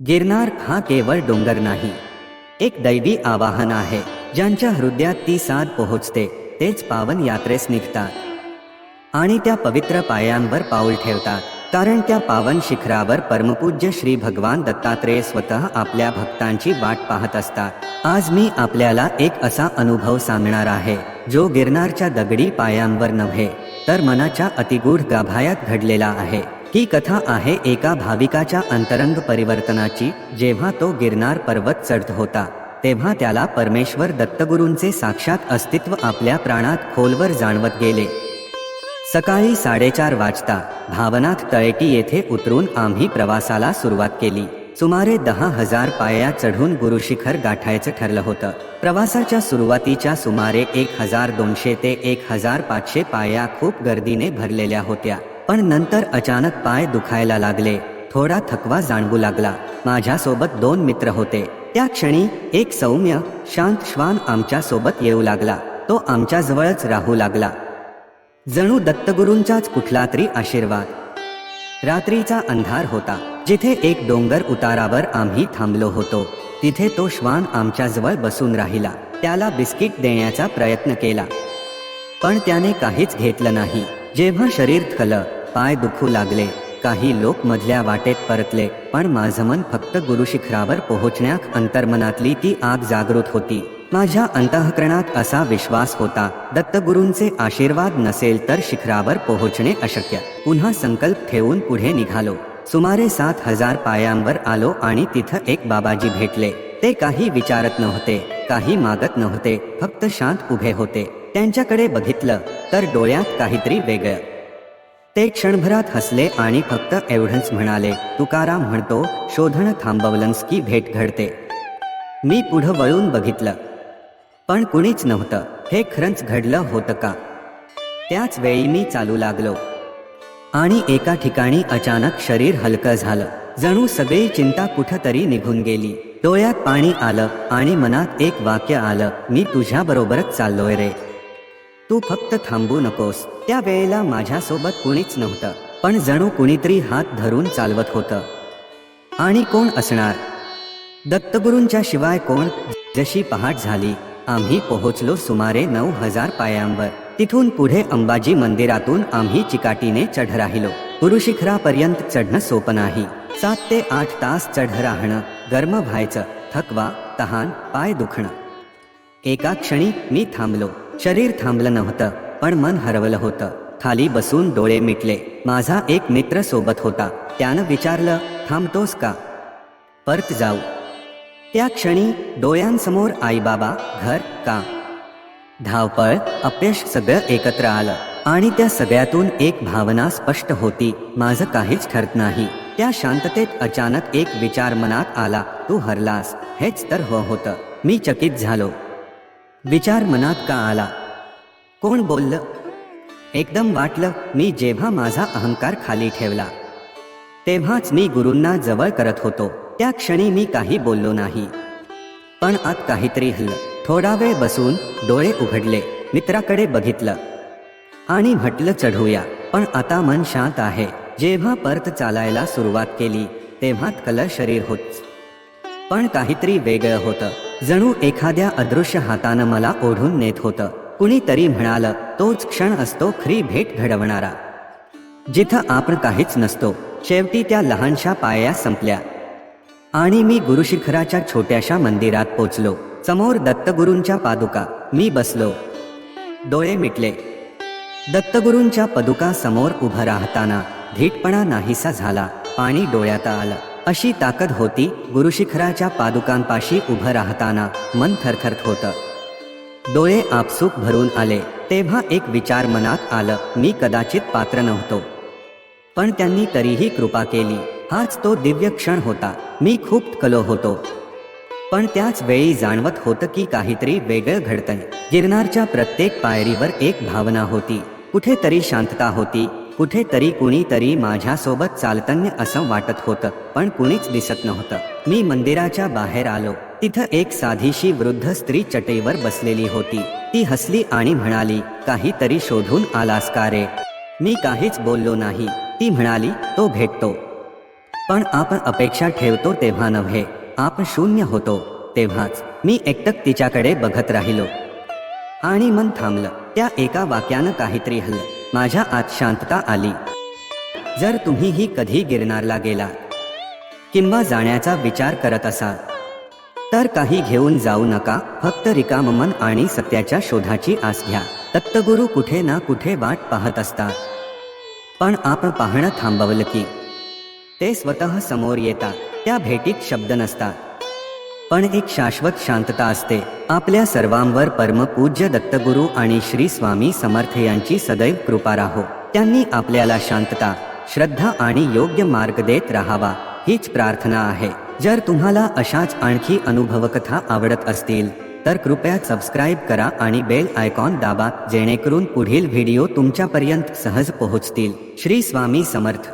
गिरनार हा केवळ डोंगर नाही. एक दैवी आवाहन आहे ज्यांच्या हृदयात ती साथ पोहोचते तेच पावन यात्रेस निघतात. आणि त्या पवित्र पायांवर पाऊल ठेवतात कारण त्या पावन शिखरावर परमपूज्य श्री भगवान दत्तात्रेय स्वतः आपल्या भक्तांची वाट पाहत असतात. आज मी आपल्याला एक असा अनुभव सांगणार आहे जो गिरनारच्या दगडी पायांवर नव्हे तर मनाच्या अतिगूढ गाभायात घडलेला आहे. ही कथा आहे एका भाविकाच्या अंतरंग परिवर्तनाची जेव्हा तो गिरनार पर्वत चढत होता तेव्हा त्याला परमेश्वर दत्तगुरूंचे साक्षात अस्तित्व आपल्या प्राणात खोलवर जाणवत गेले. सकाळी साडेचार वाजता भावनाथ तळेटी येथे उतरून आम्ही प्रवासाला सुरुवात केली. सुमारे दहा हजार पाया चढून गुरुशिखर गाठायचं ठरलं होतं. प्रवासाच्या सुरुवातीच्या सुमारे एक हजार दोनशे ते एक हजार पाचशे पाया खूप गर्दीने भरलेल्या होत्या. पण नंतर अचानक पाय दुखायला लागले. थोडा थकवा जाणवू लागला. माझ्यासोबत दोन मित्र होते. त्या क्षणी एक सौम्य शांत श्वान आमच्यासोबत येऊ लागला. तो आमच्या जवळच राहू लागला. जणू दत्तगुरूंचाच कुठला तरी आशीर्वाद. रात्रीचा अंधार होता. जिथे एक डोंगर उतारावर आम्ही थांबलो होतो. तिथे तो श्वान आमच्या जवळ बसून राहिला. त्याला बिस्किट देण्याचा प्रयत्न केला. पण त्याने काहीच घेतलं नाही. जेव्हा शरीर थलं पाय दुखू लागले. काही लोक मधल्या वाटेत परतले पण माझं मन फक्त गुरुशिखरावर पोहोचण्यात अंतर्मनातली ती आग जागृत होती. माझ्या अंतःकरणात असा विश्वास होता दत्तगुरूंचे आशीर्वाद नसेल तर शिखरावर पोहोचणे अशक्य. पुन्हा संकल्प ठेवून पुढे निघालो. सुमारे सात हजार पायांवर आलो आणि तिथं एक बाबाजी भेटले. ते काही विचारत नव्हते काही मागत नव्हते फक्त शांत उभे होते. त्यांच्याकडे बघितलं तर डोळ्यात काहीतरी वेगळं. ते क्षणभरात हसले आणि फक्त एवढंच म्हणाले तुकाराम म्हणतो शोधण थांबवलंस की भेट घडते. मी पुढं वळून बघितलं. पण कुणीच नव्हतं. हे खरंच घडलं होतं का? त्याच वेळी मी चालू लागलो. आणि एका ठिकाणी अचानक शरीर हलकं झालं. जणू सगळी चिंता कुठंतरी निघून गेली. डोळ्यात पाणी आलं आणि मनात एक वाक्य आलं मी तुझ्या बरोबरच चाललोय रे. तू फक्त थांबू नकोस. त्या वेळेला माझ्यासोबत कुणीच नव्हतं. पण जणू कुणीतरी हात धरून चालवत होतं. आणि कोण असणार? दत्तगुरूंच्या शिवाय कोण? जशी पहाट झाली. आम्ही पोहोचलो सुमारे नऊ हजार पायांवर. तिथून पुढे अंबाजी मंदिरातून आम्ही चिकाटीने चढ राहिलो. गुरुशिखरापर्यंत चढणं सोपं नाही. सात ते आठ तास चढ राहणं गर्म व्हायचं थकवा तहान पाय दुखणं. एका क्षणी मी थांबलो. शरीर थांबलं नव्हतं पण मन हरवलं होतं. खाली बसून डोळे मिटले. माझा एक मित्र सोबत होता. त्यानं विचारलं थांबतोस का? परत जाऊ. त्या क्षणी डोळ्यांसमोर आईबाबा घर का? धावपळ अपयश सगळं एकत्र आलं. आणि त्या सगळ्यातून एक भावना स्पष्ट होती. माझं काहीच ठरत नाही. त्या शांततेत अचानक एक विचार मनात आला. तू हरलास. हेच तर हो होतं. मी चकित झालो. विचार मनात का आला? कोण बोललं? एकदम वाटलं मी जेव्हा माझा अहंकार खाली ठेवला तेव्हाच मी गुरूंना जवळ करत होतो. त्या क्षणी मी काही बोललो नाही. पण आत काहीतरी हल्लं. थोडा वेळ बसून डोळे उघडले मित्राकडे बघितलं. आणि म्हटलं चढूया. पण आता मन शांत आहे. जेव्हा परत चालायला सुरुवात केली तेव्हा कल शरीर होत पण काहीतरी वेगळं होतं. जणू एखाद्या अदृश्य हातानं मला ओढून नेत होतं. कुणीतरी म्हणालं तोच क्षण असतो खरी भेट घडवणारा. जिथं आपण काहीच नसतो. शेवटी त्या लहानशा पाया संपल्या. आणि मी गुरुशिखराच्या छोट्याशा मंदिरात पोचलो. समोर दत्तगुरूंच्या पादुका. मी बसलो. डोळे मिटले. दत्तगुरूंच्या पदुका समोर उभं राहताना धीटपणा नाहीसा झाला. पाणी डोळ्यात आलं. अशी ताकद होती गुरुशिखराच्या पादुकांपाशी उभं राहताना मन थरथरत होतं. डोळे आपसूक भरून आले तेव्हा एक विचार मनात आलं मी कदाचित पात्र नव्हतो. पण त्यांनी तरीही कृपा केली हाच तो दिव्य क्षण होता मी खूप कलो होतो. पण त्याच वेळी जाणवत होतं की काहीतरी वेगळं घडतंय. गिरनारच्या प्रत्येक पायरीवर एक भावना होती कुठेतरी शांतता होती कुठेतरी कुणीतरी माझ्यासोबत चालतन्य असं वाटत होतं पण कुणीच दिसत नव्हतं. मी मंदिराच्या बाहेर आलो. तिथं एक साधीशी वृद्ध स्त्री चटईवर बसलेली होती. ती हसली आणि म्हणाली काहीतरी शोधून आलास का रे? मी काहीच बोललो नाही. ती म्हणाली तो भेटतो. पण आपण अपेक्षा ठेवतो तेव्हा नव्हे. आपण शून्य होतो तेव्हाच. मी एकटक तिच्याकडे बघत राहिलो. आणि मन थांबलं. त्या एका वाक्यानं काहीतरी हल्लं. माझ्या आत शांतता आली. जर तुम्हीही कधी गिरणारला गेला किंवा जाण्याचा विचार करत असाल तर काही घेऊन जाऊ नका. फक्त रिकाम मन आणि सत्याच्या शोधाची आस घ्या. दत्तगुरु कुठे ना कुठे वाट पाहत असतात. पण आपण पाहणं थांबवलं की ते स्वतः समोर येतात. त्या भेटीत शब्द नसतात. पण एक शाश्वत शांतता असते. आपल्या सर्वांवर परमपूज्य दत्तगुरु आणि श्री स्वामी समर्थ यांची सदैव कृपा राहो. त्यांनी आपल्याला शांतता श्रद्धा आणि योग्य मार्ग देत राहावा हीच प्रार्थना आहे. जर तुम्हाला अशाच आणखी अनुभवकथा आवडत असतील तर कृपया सबस्क्राईब करा आणि बेल आयकॉन दाबा जेणेकरून पुढील व्हिडिओ तुमच्यापर्यंत सहज पोहोचतील. श्री स्वामी समर्थ.